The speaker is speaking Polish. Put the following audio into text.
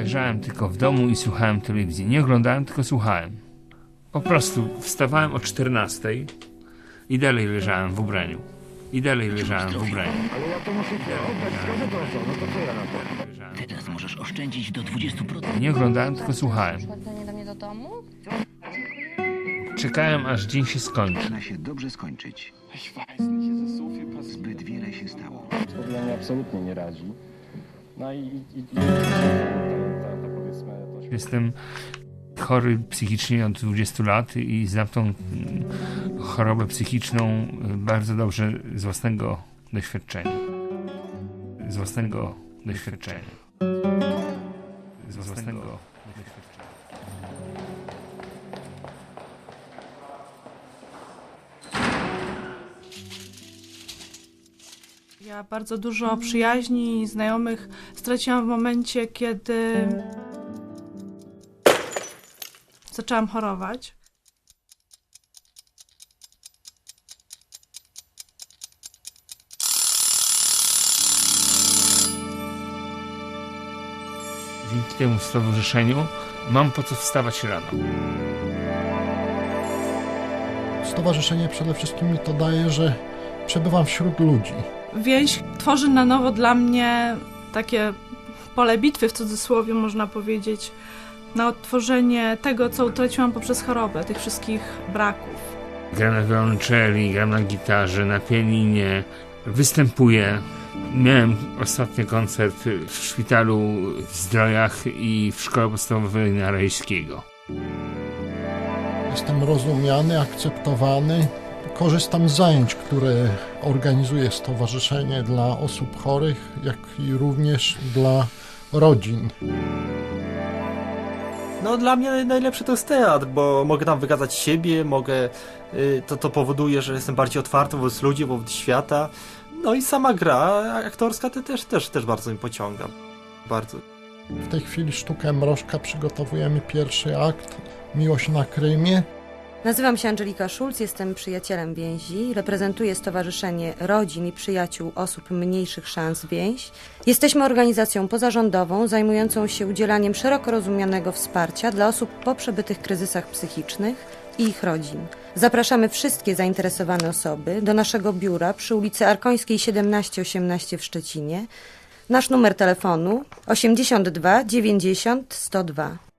leżałem tylko w domu i słuchałem telewizji. Nie oglądałem, tylko słuchałem. Po prostu wstawałem o 14 i dalej leżałem w ubraniu. I dalej leżałem w ubraniu. Ale ja to muszę się oddać, skoro to co, no to co ja na to? Leżałem. Teraz możesz oszczędzić do 20%. Nie oglądałem, tylko słuchałem. Przychodzenie do mnie do domu? Czekałem, aż dzień się skończy. Zaczyna się dobrze skończyć. Zbyt wiele się stało. Spotkanie absolutnie nie radzi. No i, i, i ta, ta powiedzmy to Jestem chory psychicznie od 20 lat i znam tą chorobę psychiczną bardzo dobrze z własnego doświadczenia. Z własnego doświadczenia. Z własnego doświadczenia. Ja bardzo dużo przyjaźni i znajomych straciłam w momencie, kiedy zaczęłam chorować. Dzięki temu stowarzyszeniu mam po co wstawać rano. Stowarzyszenie przede wszystkim mi to daje, że przebywam wśród ludzi. Więź tworzy na nowo dla mnie takie pole bitwy, w cudzysłowie można powiedzieć, na odtworzenie tego, co utraciłam poprzez chorobę, tych wszystkich braków. Gram na wiolonczeli, gram na gitarze, na pianinie, występuję. Miałem ostatni koncert w szpitalu w Zdrojach i w szkole podstawowej na Rejskiego. Jestem rozumiany, akceptowany. Korzystam z zajęć, które organizuje Stowarzyszenie dla osób chorych, jak i również dla rodzin. No dla mnie najlepszy to jest teatr, bo mogę tam wykazać siebie, mogę, y, to, to powoduje, że jestem bardziej otwarty wobec ludzi, wobec świata. No i sama gra aktorska to też, też, też bardzo mi pociąga. Bardzo. W tej chwili sztukę Mrożka przygotowujemy pierwszy akt Miłość na Krymie. Nazywam się Angelika Szulc, jestem przyjacielem więzi. Reprezentuję Stowarzyszenie Rodzin i Przyjaciół Osób Mniejszych Szans Więź. Jesteśmy organizacją pozarządową zajmującą się udzielaniem szeroko rozumianego wsparcia dla osób po przebytych kryzysach psychicznych i ich rodzin. Zapraszamy wszystkie zainteresowane osoby do naszego biura przy ulicy Arkońskiej 1718 w Szczecinie. Nasz numer telefonu 82 90 102.